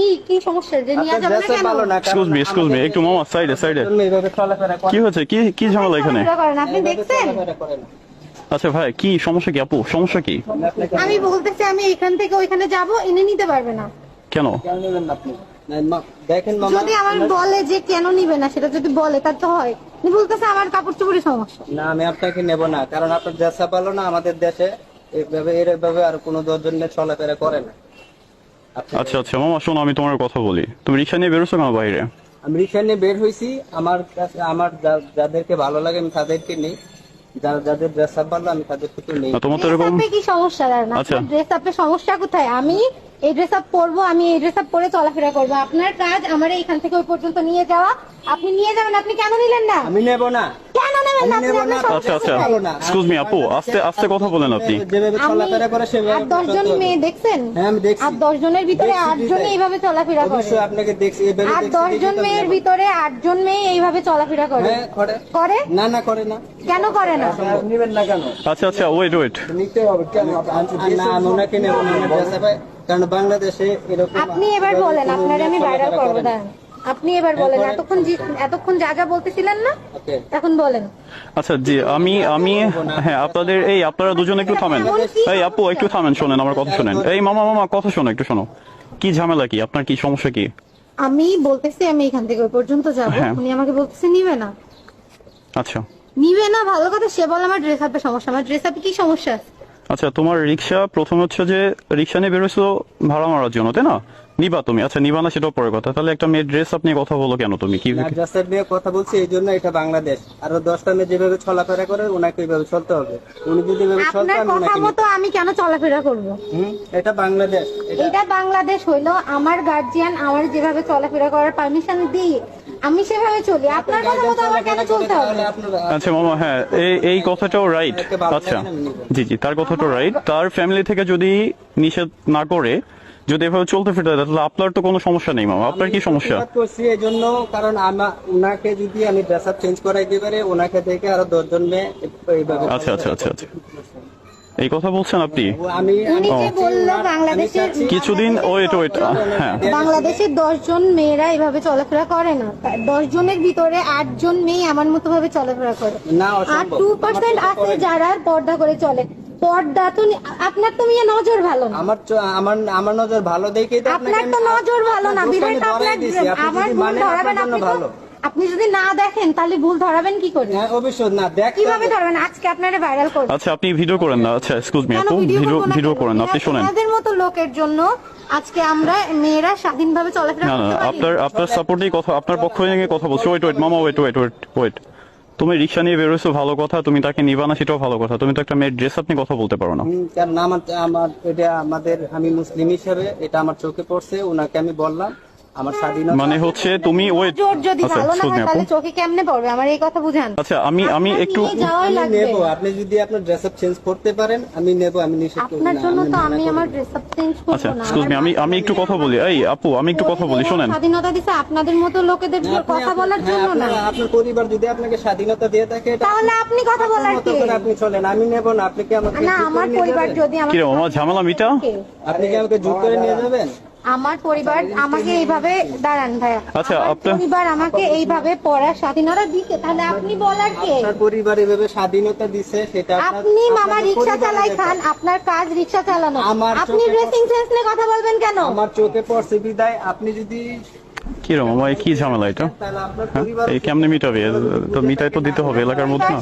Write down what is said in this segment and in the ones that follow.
কি কি সমস্যা? যে নিয়ে যাবে না কেন? এক্সকিউজ মি এক্সকিউজ মি আমাদের একটু মামা সাইডে সাইডে জন্য এইভাবে চলাফেরা করে। কি হয়েছে? কি কি ঝামেলা এখানে? আপনি দেখছেন? চলাফেরা করে না। আচ্ছা ভাই কি সমস্যা কি আপু? সমস্যা কি? আমি বলতেছি আমি এখান থেকে ওইখানে যাব এনে নিতে পারবে না। কেন? কেন নেবেন না আপনি? না, মা- দেখেন মামা। যদি আমার বলে যে কেন নিবে না সেটা যদি বলে তার তো হয়। বলতেছে আমার কাপড় চোপড়ের সমস্যা। না আমি আপনাকে নেব না কারণ আপনার দেশা ভালো না আমাদের দেশে এইভাবে এরভাবে আর কোনো দশজন চলাফেরা করে না। আচ্ছা আচ্ছা মামা শোনো আমি তোমার কথা বলি। তুমি রিক্সা নিয়ে বেরোছো কেন বাইরে? আমি রিক্সা নিয়ে বের হয়েছি। আমার কাছে আমার যাদেরকে ভালো লাগে আমি তাদেরকে নেই। যাদের ড্রেস আপ ভালো আমি তাদেরকে তো নেই। তোমার তো এরকম কি সমস্যা? দাঁড়ান আচ্ছা। আপনার ড্রেস আপে সমস্যা কোথায়? আমি এই ড্রেস আপ পরবো আমি এই ড্রেস আপ পরে চলাফেরা করব। আপনার কাজ আমার এইখান থেকে ওই পর্যন্ত নিয়ে যাওয়া। আপনি নিয়ে যাবেন আপনি কেন নিলেন না? আমি নেব না। আপনি নেব আপনার না। সমস্যা আচ্ছা আচ্ছা। এক্সকিউজ মি আপু আস্তে আস্তে কথা বলেন আপনি। যেভাবে চলাফেরা করে সেভাবে আট দশ জন মেয়ে দেখছেন? হ্যাঁ আমি দেখছি। আট দশ জনের ভিতরে দেখছি আট এইভাবে চলাফেরা করে। অবশ্যই আপনাকে দেখছি এভাবে আট দেখছি, জন মেয়ের ভিতরে আট জন মেয়ে এইভাবে চলাফেরা করে। হ্যাঁ করে। করে? না না করে না। কেন করে না? নেবেন না কেন? আচ্ছা আচ্ছা ওয়েট ওয়েট নিতে হবে কেন? না আমি ওনাকে নেব না আমার dress up এ- কারণ বাংলাদেশে এরকম আপনি এবার বলেন আপনার আমি ভাইরাল করব দাঁড়ান। আপনি এবার বলেন এতক্ষণ এতক্ষণ যা যা বলতেছিলেন না এখন বলেন। আচ্ছা জি আমি আমি হ্যাঁ আপনাদের এই আপনারা দুজন একটু থামেন। এই আপু একটু থামেন শোনেন আমার কথা শোনেন। এই মামা মামা কথা শোনো একটু শোনো। কি ঝামেলা কি? আপনার কি সমস্যা কি? আমি বলতেছি আমি এখান থেকে ওই পর্যন্ত যাব। হ্যাঁ। উনি আমাকে বলতেছে নিবে না। আচ্ছা। নিবে না ভালো কথা সে বলে আমার ড্রেস আপে সমস্যা। আমার ড্রেস আপে কি সমস্যা? আচ্ছা তোমার রিক্সা প্রথম হচ্ছে যে রিক্সা নিয়ে বেরোছো ভাড়া মারার জন্য তাই না? নিবা তুমি। আচ্ছা নিবা না সেটাও পরে কথা। তাহলে একটা মেয়ের ড্রেস আপনি কথা বলো কেন তুমি? কি না ড্রেস আপ নিয়ে কথা বলছি এই জন্য এটা বাংলাদেশ। আর দশটা মেয়ে যেভাবে চলাফেরা করে ওনাকে এইভাবে চলতে হবে। উনি যদি এভাবে চলতে আপনার আমি কথা ওনাকে মতো আমি কেন চলাফেরা করব? হুম? এটা বাংলাদেশ এটা এটা বাংলাদেশ হইল আমার গার্জিয়ান আমার যেভাবে চলাফেরা করার পারমিশন দিই আমি সেভাবে চলি। আপনার কথা মতো আমার কেন চলতে হবে? তাহলে আপনারা আচ্ছা মামা হ্যাঁ এই এই কথাটাও রাইট ভালো আচ্ছা জি জি তার কথাটাও রাইট তার ফ্যামিলি থেকে যদি নিষেধ না করে যদি এভাবে চলতে ফিরতে তাহলে আপনার তো কোনো সমস্যা নেই মামা। আপনার কি সমস্যা? করছি এই জন্য কারণ উনাকে যদি আমি ড্রেস আপ চেঞ্জ করাই দিতে পারি ওনাকে দেখে আরও দশজন মেয়ে এইভাবে আচ্ছা আচ্ছা আচ্ছা আচ্ছা। এই কথা বলছেন আপনি? ও আমি উনি আমি যে বলল বাংলাদেশের কিছুদিন ওয়েট ওয়েট হ্যাঁ। বাংলাদেশের দশ জন মেয়েরা এভাবে চলাফেরা করে না। দশ জনের ভিতরে আট জন মেয়ে আমার মতো ভাবে চলাফেরা করে। না আর টু পার্সেন্ট আছে যারা পর্দা করে চলে। পর্দা তো আপনার তো মেয়ে নজর ভালো না। আমার আমার আমার নজর ভালো দেখেই তো আপনার তো নজর ভালো না আপনার বিধায় আমার ভুল ধরাবেন আপনি ভালো। আপনি যদি না দেখেন তাহলে ভুল ধরাবেন কি করে? হ্যাঁ অবশ্যই না দেখতে কীভাবে ধরবেন? আজকে আপনারা ভাইরাল করবেন আচ্ছা আপনি ভিডিও করেন না। আচ্ছা এক্সকিউজ মি আপু ভিডিও ভিডিও না? করেন না আপনি শোনেন। তোমাদের মতো লোকের জন্য আজকে আমরা মেয়েরা স্বাধীনভাবে চলাফেরা না না করতে পারি। আপনার আপনার সাপোর্টেই কথা আপনার পক্ষ থেকে কথা বলছি। ওয়েট ওয়েট মামা ওয়েট ওয়েট ওয়েট ওয়েট তুমি রিক্সা নিয়ে বেরোছো ভালো কথা। তুমি তাকে নিবা না, সেটাও ভালো কথা। তুমি তো একটা মেয়ের ড্রেস আপনি কথা বলতে পারো না। কারণ আমার আমার এটা আমাদের আমি মুসলিম হিসেবে এটা আমার চোখে পড়ছে ওনাকে আমি বললাম। আমার স্বাধীনতা মানে হচ্ছে তুমি ওয়েট জোর যদি আচ্ছা ভালো না হয় তাহলে চোখে কেমনে পড়বে? আমার এই কথা বুঝান। আচ্ছা আমি আমি একটু নেব আপনি যদি আপনার ড্রেস আপ চেঞ্জ করতে পারেন আমি নেব আমি নিষেধ আপনার জন্য তো আমি আমার ড্রেস আপ চেঞ্জ আচ্ছা করব না। এক্সকিউজ মি আমি আমি একটু কথা বলি। এই আপু আমি একটু কথা বলি শোনেন। স্বাধীনতা দিছে আপনাদের মতো লোকেদের কথা বলার হ্যাঁ, জন্য না। আপনার- পরিবার যদি আপনাকে স্বাধীনতা দিয়ে থাকে তাহলে আপনি কথা বলার মতো আপনি চলেন আমি নেব না আপনি কি আমাকে না আমার পরিবার? যদি আমাকে মামা ঝামেলা মিটা? আপনি কি আমাকে জোর করে নিয়ে যাবেন? আমার পরিবার আমাকে এইভাবে দাঁড়ান ভাইয়া। আচ্ছা, আপনার- পরিবার আমাকে এইভাবে পড়ার স্বাধীনতা দিতে তাহলে আপনি বলার কে? আপনার পরিবার এভাবে স্বাধীনতা দিছে সেটা আপনি মামা রিকশা রিক্সা চালাই খান আপনার কাজ রিকশা চালানো। আমার আপনি ড্রেসিং সেন্স নিয়ে কথা বলবেন কেন? আমার চোখে পড়ছে বিদায় আপনি যদি কি রে মামা কি ঝামেলা এটা? হ্যাঁ? এই কেমনে মিটাবে? তো মিটাই তো দিতে হবে এলাকার মধ্যে না?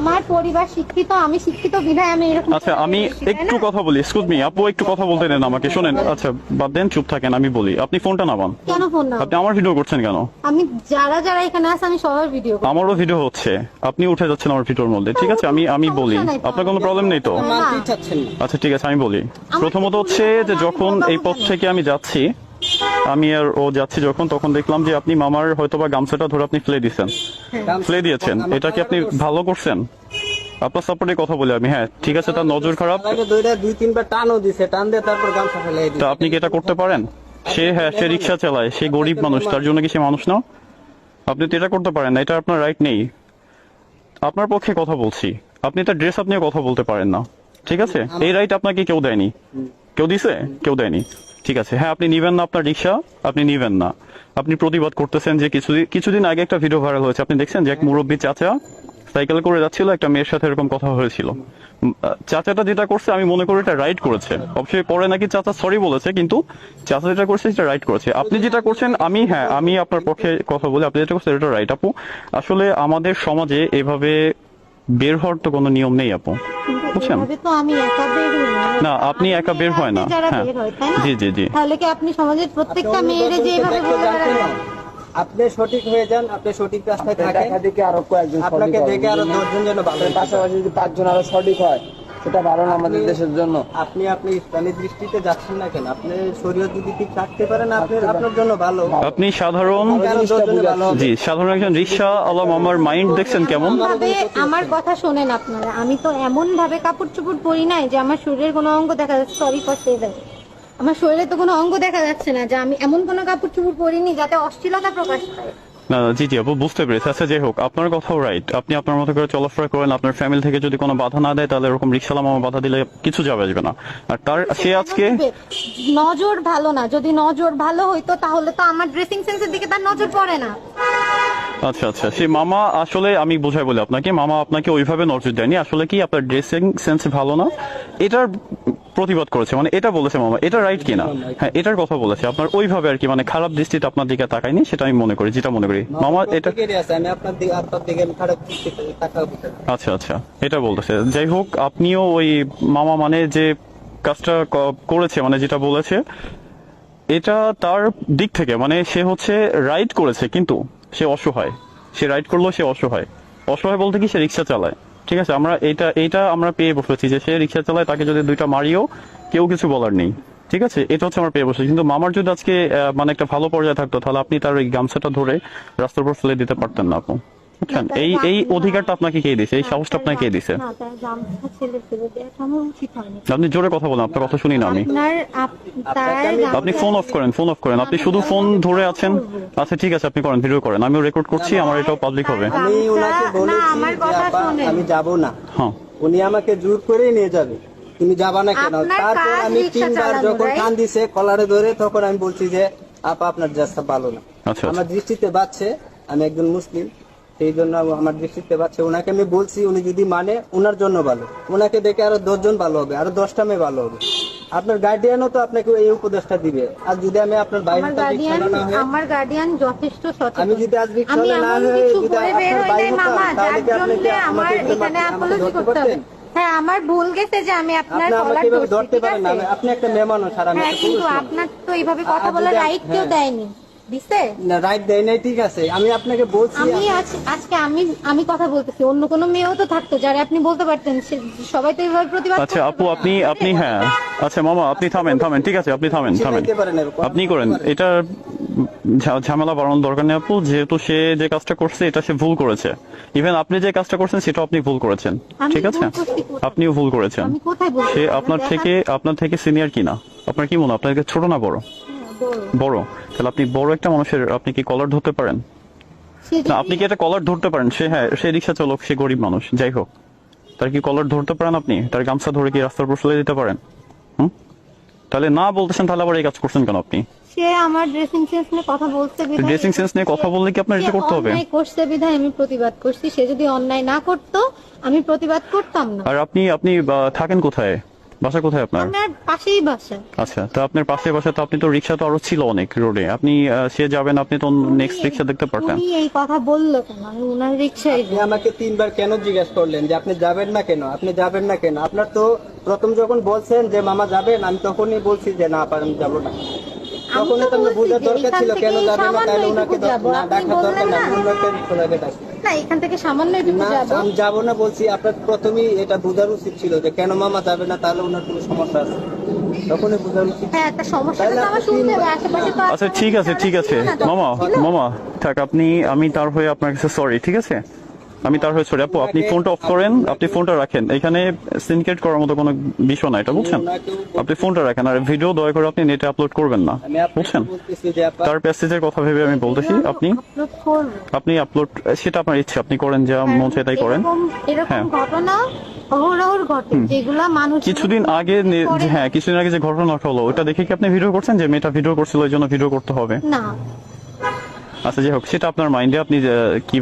আমার পরিবার শিক্ষিত আমি শিক্ষিত বিধায় আমি এরকম আচ্ছা আমি একটু কথা বলি এক্সকিউজ মি আপু একটু কথা বলতে দেন আমাকে শোনেন আচ্ছা বাদ দেন চুপ থাকেন আমি বলি। আপনি ফোনটা নামান। কেন ফোন না আপনি আমার ভিডিও করছেন কেন? আমি যারা যারা এখানে আছে আমি সবার ভিডিও আমারও ভিডিও হচ্ছে। আপনি উঠে যাচ্ছেন আমার ভিডিওর মধ্যে ঠিক আছে? আমি আমি বলি। আপনার কোনো প্রবলেম নেই তো? আচ্ছা ঠিক আছে আমি বলি। প্রথমত হচ্ছে যে যখন এই পথ থেকে আমি যাচ্ছি আমি আর ও যাচ্ছি যখন তখন দেখলাম যে আপনি মামার হয়তো বা গামছাটা ধরে আপনি ফেলে দিয়েছেন। ফেলে দিয়েছেন। এটা কি আপনি ভালো করছেন? আপনার সাপোর্টে কথা বলি আমি হ্যাঁ ঠিক আছে তার নজর খারাপ। দুই তিনবার টানও দিছে টান দিয়ে তারপর গামছা ফেলে তা আপনি কি এটা করতে পারেন? সে হ্যাঁ সে রিক্সা চালায় সে গরিব মানুষ তার জন্য কি সে মানুষ না? আপনি তো এটা করতে পারেন না এটা আপনার রাইট নেই। আপনার পক্ষে কথা বলছি আপনি তার ড্রেস আপনিও কথা বলতে পারেন না ঠিক আছে? এই রাইট আপনাকে কেউ দেয়নি। কেউ দিছে? কেউ দেয়নি। ঠিক আছে। হ্যাঁ আপনি নিবেন না আপনার রিক্সা আপনি নিবেন না। আপনি প্রতিবাদ করতেছেন যে কিছুদিন কিছুদিন আগে একটা ভিডিও ভাইরাল হয়েছে। আপনি দেখছেন যে এক মুরব্বী চাচা সাইকেল করে যাচ্ছিল একটা মেয়ের সাথে এরকম কথা হয়েছিল। চাচাটা যেটা করছে আমি মনে করি এটা রাইট করেছে। অবশ্যই পরে নাকি চাচা সরি বলেছে কিন্তু চাচা যেটা করছে সেটা রাইট করেছে। আপনি যেটা করছেন আমি হ্যাঁ আমি আপনার পক্ষে কথা বলি। আপনি যেটা করছেন এটা রাইট আপু আসলে আমাদের সমাজে এভাবে বের হওয়ার তো কোনো নিয়ম নেই আপু। বুঝছেন? তো আমি একা বের হই না। আপনি একা বের হয় না। যারা হ্যাঁ। হয় না? জি জি জি। তাহলে কি আপনি সমাজের প্রত্যেকটা মেয়েরে যে এভাবে বলে পারেন? আপনি সঠিক হয়ে যান আপনি সঠিক রাস্তায় থাকেন। দেখা দেখে আরও কয়েকজন আপনাকে দেখে আরও দশজন যেন ভালো পাশাপাশি যদি পাঁচজন আরও সঠিক হয় সেটা ভালো না আমাদের দেশের জন্য। আপনি আপনি ইসলামী দৃষ্টিতে যাচ্ছেন না কেন? আপনি শরীয়ত যদি ঠিক রাখতে পারেন আপনি আপনার জন্য ভালো। আপনি সাধারণ। জি সাধারণ একজন রিক্সা আলাম আমার মাইন্ড দেখছেন কেমন? আমার কথা শোনেন আপনারা। আমি তো এমন ভাবে কাপড় চোপড় পরি নাই যে আমার শরীরের কোনো অঙ্গ দেখা যাচ্ছে। সরি ফর সে আমার শরীরে তো কোনো অঙ্গ দেখা যাচ্ছে না যে আমি এমন কোনো কাপড় চোপড় পরিনি যাতে অশ্লীলতা প্রকাশ পায়। না জি জি আপু বুঝতে পেরেছি। আচ্ছা যাই হোক আপনার কথাও রাইট আপনি আপনার মতো করে চলাফেরা করেন আপনার ফ্যামিলি থেকে যদি কোনো বাধা না দেয় তাহলে এরকম রিক্সালাম আমার বাধা দিলে কিছু যাবে আসবে না। আর তার সে আজকে নজর ভালো না। যদি নজর ভালো হইতো তাহলে তো আমার ড্রেসিং সেন্সের দিকে তার নজর পড়ে না। আচ্ছা আচ্ছা সে মামা আসলে আমি বোঝাই বলি আপনাকে মামা আপনাকে ওইভাবে নজর দেয়নি। আসলে কি আপনার ড্রেসিং সেন্স ভালো না? এটার প্রতিবাদ করেছে। মানে এটা বলেছে মামা এটা রাইট কিনা? হ্যাঁ এটার কথা বলেছে। আপনার ওইভাবে আর কি মানে খারাপ দৃষ্টিতে আপনার দিকে তাকায়নি? সেটা আমি মনে করি যেটা মনে করি। মামা এটা? আচ্ছা আচ্ছা এটা বলতেছে। যাই হোক আপনিও ওই মামা মানে যে কাজটা করেছে মানে যেটা বলেছে এটা তার দিক থেকে মানে সে হচ্ছে রাইড করেছে কিন্তু সে অসহায়। সে রাইড করল সে অসহায়। অসহায় বলতে কি সে রিক্সা চালায়। ঠিক আছে, আমরা এটা এইটা আমরা পেয়ে বসেছি যে সে রিক্সা চালায়, তাকে যদি দুইটা মারিও, কেউ কিছু বলার নেই। ঠিক আছে? এটা হচ্ছে আমার পেয়ে বসেছি। কিন্তু মামার যদি আজকে মানে একটা ভালো পর্যায়ে থাকতো, তাহলে আপনি তার ওই গামছাটা ধরে রাস্তার উপর ফেলে দিতে পারতেন না আপু। বুঝছেন এই এই অধিকারটা আপনাকে কে দিছে? এই সাহসটা আপনাকে কে হয়নি। আপনি জোরে কথা বলেন আপনার কথা শুনি না আমি। আপনি ফোন অফ করেন ফোন অফ করেন। আপনি শুধু ফোন ধরে আছেন? আচ্ছা ঠিক আছে আপনি করেন ভিডিও করেন। আমিও রেকর্ড করছি আমার এটাও পাবলিক হবে। আমি ওনাকে না, বলেছি আমার যে কথা আপা, শোনেন। আমি যাব না। হ্যাঁ। উনি আমাকে জোর করেই নিয়ে যাবে। তুমি যাবা না কেন? তারপর আমি তিনবার যখন কান দিছে কলারে ধরে তখন আমি বলছি যে আপা আপনার রাস্তা ভালো না। আচ্ছা, আচ্ছা। আমার দৃষ্টিতে বাচ্চে আমি একজন মুসলিম। সেই জন্য আমার দৃষ্টিতে বাচ্চে ওনাকে আমি বলছি উনি যদি মানে ওনার জন্য ভালো। ওনাকে দেখে আরও দশজন ভালো হবে আরও দশটা মেয়ে ভালো হবে। আপনার গার্ডিয়ানও তো আপনাকে এই উপদেশটা দিবে। আর যদি আমি আপনার বাইরে আমার গার্ডিয়ান যথেষ্ট সচেতন। আমি যদি আজ আমি না হয়ে যদি আপনার বাইরে মামা। যার আপনি জন্য আমার এখানে আমাকে করতে হবে। হ্যাঁ আমার ভুল গেছে যে আমি আপনার কলার ধরতে পারেন না। আপনি একটা মেয়ে মানুষ আর আমি হ্যাঁ কিন্তু আপনার তো এইভাবে কথা বলার রাইট কেউ হ্যাঁ। দেয়নি। দিছে? না রাইট দেয় নাই ঠিক আছে। আমি আপনাকে বলছি আমি আজকে আমি আমি কথা বলতেছি অন্য কোনো মেয়েও তো থাকতো যারা আপনি বলতে পারতেন সবাই তো এইভাবে প্রতিবাদ আচ্ছা আপু আপনি আপনি হ্যাঁ। আচ্ছা মামা আপনি থামেন থামেন ঠিক আছে আপনি থামেন থামেন। চিনাইতে পারেন এরকম। আপনি করেন। এটা ঝামেলা বাড়ানোর দরকার নেই আপু। যেহেতু সে যে কাজটা করছে এটা সে ভুল করেছে। ইভেন আপনি যে কাজটা করছেন সেটা আপনি ভুল করেছেন। ঠিক আছে? আপনিও ভুল করেছেন। আমি কোথায় বলছি? সে আপনার থেকে আপনার থেকে সিনিয়র কিনা? আপনার কি মনে হয়? আপনার ছোট না বড়? বড়। তাহলে আপনি বড় একটা মানুষের আপনি কি কলার ধরতে পারেন? না আপনি কি একটা কলার ধরতে পারেন? সে হ্যাঁ সে রিক্সা চালক সে গরিব মানুষ যাই হোক। তার কি কলার ধরতে পারেন আপনি? তার গামছা ধরে কি রাস্তার উপর দিতে পারেন? হুম? তাহলে না বলতেছেন তাহলে আবার এই কাজ করছেন কেন আপনি? সে আমার ড্রেসিং সেন্স নিয়ে কথা বলতে বিধায়- ড্রেসিং সেন্স নিয়ে কথা বললে কি আপনার এটা করতে হবে? অন্যায় করছে বিধায় আমি প্রতিবাদ করছি। সে যদি অন্যায় না করতো আমি প্রতিবাদ করতাম না। আর আপনি আপনি থাকেন কোথায়? বাসা কোথায় আপনার? আমার পাশেই বাসা। আচ্ছা তো আপনার পাশে বাসা তো আপনি তো রিক্সা তো আরও ছিল অনেক রোডে। আপনি সে যাবেন আপনি তো নেক্সট রিক্সা দেখতে পারতেন। উনি এই কথা বলল কেন? আমি উনার রিক্সায় আপনি আমাকে তিনবার কেন জিজ্ঞেস করলেন যে আপনি যাবেন না কেন? আপনি যাবেন না কেন? আপনার তো প্রথম যখন বলছেন যে মামা যাবেন আমি তখনই বলছি যে না পার আমি যাব না। তখনই তো আমি বোঝার দরকার ছিল কেন যাবে না তাহলে ওনাকে। না ডাকার দরকার না না? অন্যকে ওনাকে ডাকি না এখান থেকে সামান্য একটু যাব। আমি যাব না বলছি আপনার প্রথমেই এটা বোঝার উচিত ছিল যে কেন মামা যাবে না তাহলে ওনার কোনো সমস্যা আছে। তখনই বোঝার উচিত হ্যাঁ একটা সমস্যা তো আমার শুনতে হবে আশেপাশে তো আচ্ছা ঠিক আছে ঠিক আছে। মামা মামা থাক আপনি আমি তার হয়ে আপনার কাছে সরি ঠিক আছে? আমি তার হয়ে সরি আপু আপনি ফোনটা অফ করেন আপনি ফোনটা রাখেন। এখানে সিনকেট করার মতো কোনো বিষয় না এটা বুঝছেন? আপনি ফোনটা রাখেন আর ভিডিও দয়া করে আপনি নেটে আপলোড করবেন না বুঝছেন? তার প্যাসেজের কথা ভেবে আমি বলতেছি আপনি আপনি আপলোড সেটা আপনার ইচ্ছে আপনি করেন যা মন চায় তাই করেন। এরকম হ্যাঁ। ঘটনা অহরহর ঘটে যেগুলা মানুষ কিছুদিন আগে হ্যাঁ কিছুদিন আগে যে ঘটনাটা হলো ওটা দেখে কি আপনি ভিডিও করছেন? যে মেয়েটা ভিডিও করছিল ওই জন্য ভিডিও করতে হবে? না। আচ্ছা যাই হোক সেটা আপনার মাইন্ডে আপনি কি